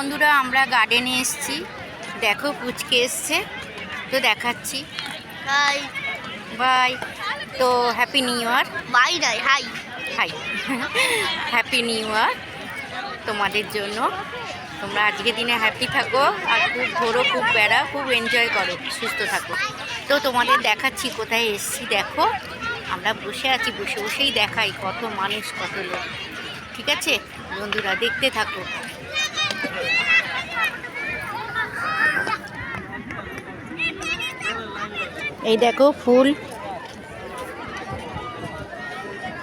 বন্ধুরা আমরা গার্ডেনে এসেছি। দেখো পুচকে এসছে। তো দেখাচ্ছি। হাই বাই তো হ্যাপি নিউ ইয়ার বাই নাই hi hi happy new year তোমাদের জন্য। তোমরা আজকে দিনে হ্যাপি থাকো আর খুব ঘোরো খুব বেড়া খুব এনজয় করো সুস্থ থাকো। তো তোমাদের দেখাচ্ছি কোথায় এসছি। দেখো আমরা বসে আছি বসে বসেই দেখাই কত মানুষ কত লোক। ঠিক আছে? বন্ধুরা দেখতে থাকো। এই দেখো ফুল।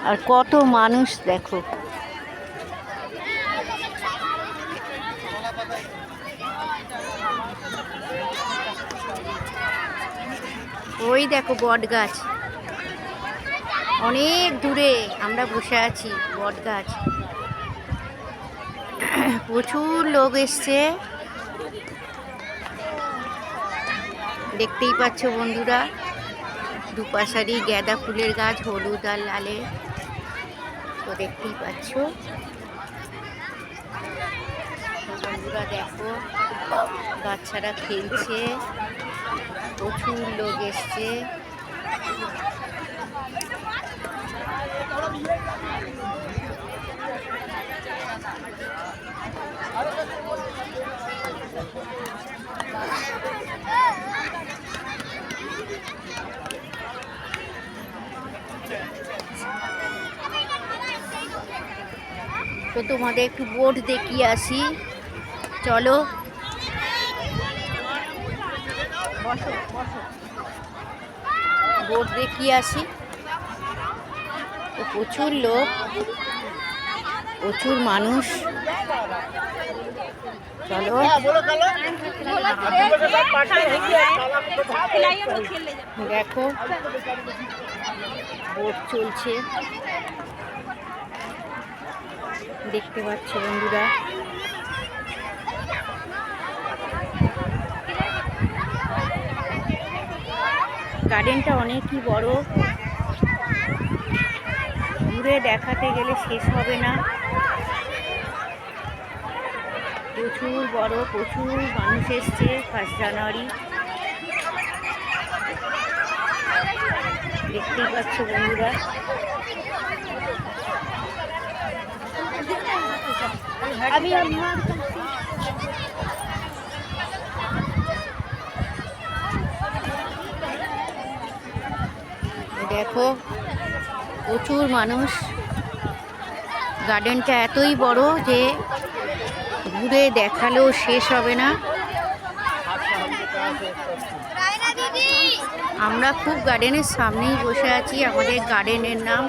আর কত মানুষ দেখো। ওই দেখো বট গাছ অনেক দূরে আমরা বসে আছি বট গাছ প্রচুর লোক এসছে। দেখতেই পাচ্ছ বন্ধুরা দুপাশারি গ্যাদা ফুলের গাছ, হলুদ আর লালে। তো দেখতেই পাচ্ছ। বন্ধুরা দেখো, বাচ্চারা খেলছে, প্রচুর লোক এসছে। তো তোমাদের একটু বোট দেখিয়ে আসি। চলো। বোট দেখিয়ে আসি। তো প্রচুর লোক, প্রচুর মানুষ। চলো। দেখো বোট চলছে। দেখতে পাচ্ছ বন্ধুরা। গার্ডেনটা অনেকই বড়। ঘুরে দেখাতে গেলে শেষ হবে না। প্রচুর বড়, প্রচুর মানুষ এসছে ফার্স্ট জানুয়ারি। দেখতেই পাচ্ছ বন্ধুরা। দেখো, প্রচুর মানুষ। গার্ডেনটা এতই বড় যে ঘুরে দেখালেও শেষ হবে না। আমরা খুব গার্ডেনের সামনেই বসে আছি। আমাদের গার্ডেনের নাম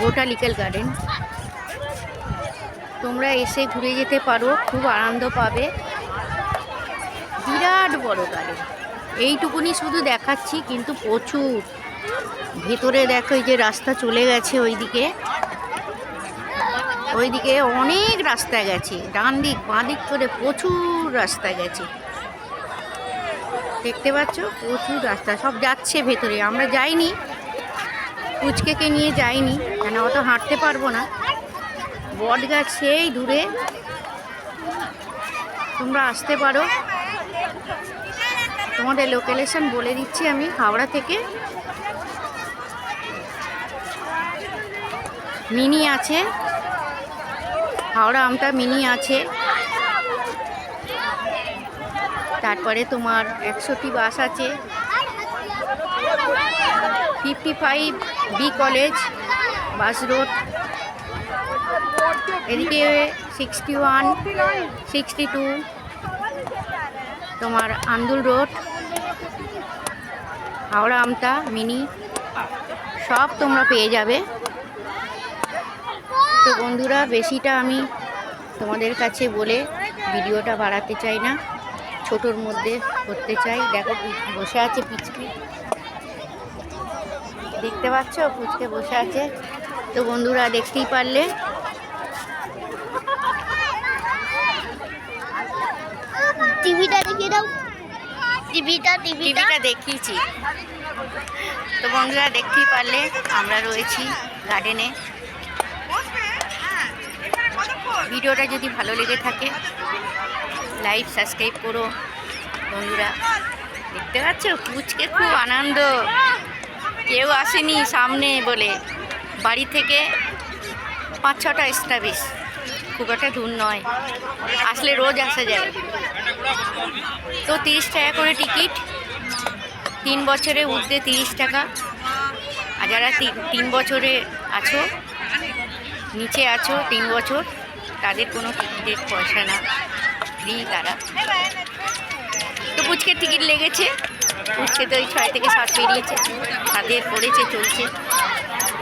বোটালিক্যাল গার্ডেন। তোমরা এসে ঘুরে যেতে পারো, খুব আনন্দ পাবে। বিরাট বড় গাড়ি। এইটুকুনি শুধু দেখাচ্ছি, কিন্তু প্রচুর। ভেতরে দেখো, এই যে রাস্তা চলে গেছে ওইদিকে। ওইদিকে অনেক রাস্তা গেছে। ডান দিক, বাঁ দিক করে প্রচুর রাস্তা গেছে। দেখতে পাচ্ছ? প্রচুর রাস্তা, সব যাচ্ছে ভেতরে। আমরা যাইনি। পুচকেকে নিয়ে যাইনি, কেন? অত হাঁটতে পারব না। বট গাছ সেই দূরে। তোমরা আসতে পারো। তোমাদের লোকেলেশন বলে দিচ্ছি আমি হাওড়া থেকে। মিনি আছে। হাওড়া আমটা মিনি আছে। তারপরে তোমার একশোটি বাস আছে। Fifty five B college, bus road. এদিকে সিক্সটি ওয়ান সিক্সটি টু তোমার আন্দুল রোড, হাওড়া আমতা, মিনি, সব তোমরা পেয়ে যাবে। তো বন্ধুরা, বেশিটা আমি তোমাদের কাছে বলে ভিডিওটা বাড়াতে চাই না, ছোটোর মধ্যে করতে চাই। দেখো, বসে আছে পিচকি। দেখতে পাচ্ছ? পুচকে বসে আছে। তো বন্ধুরা, দেখতেই পারলে। টিভিটা দেখিয়ে দাও। টিভিটা টিভিটা। দেখিয়েছি। তো বন্ধুরা দেখতেই পারলে আমরা রয়েছি গার্ডেনে ভিডিওটা যদি ভালো লেগে থাকে লাইভ সাবস্ক্রাইব করো। বন্ধুরা, দেখতে পাচ্ছ? পুচকে খুব আনন্দ। কেউ আসেনি সামনে বলে। বাড়ি থেকে পাঁচ ছটা এস্টাবিশ খুব একটা দূর নয়। আসলে রোজ আসা যায়। তো তিরিশ টাকা করে টিকিট। তিন বছরে উঠতে তিরিশ টাকা। আর যারা তিন- বছরে আছো, নিচে আছো তিন বছর, তাদের কোনো টিকিটের পয়সা না। ফ্রি তারা। তো পুচকের টিকিট লেগেছে। পুচকে তো ওই ছয় থেকে সাত পেরিয়েছে। তাদের পড়েছে, চলছে।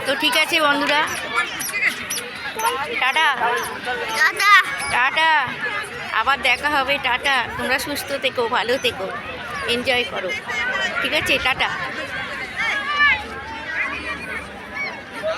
তো ঠিক আছে বন্ধুরা। টাটা। আবার দেখা হবে টাটা। তোমরা সুস্থ থেকো ভালো থেকো। এনজয় করো। ঠিক আছে? টাটা।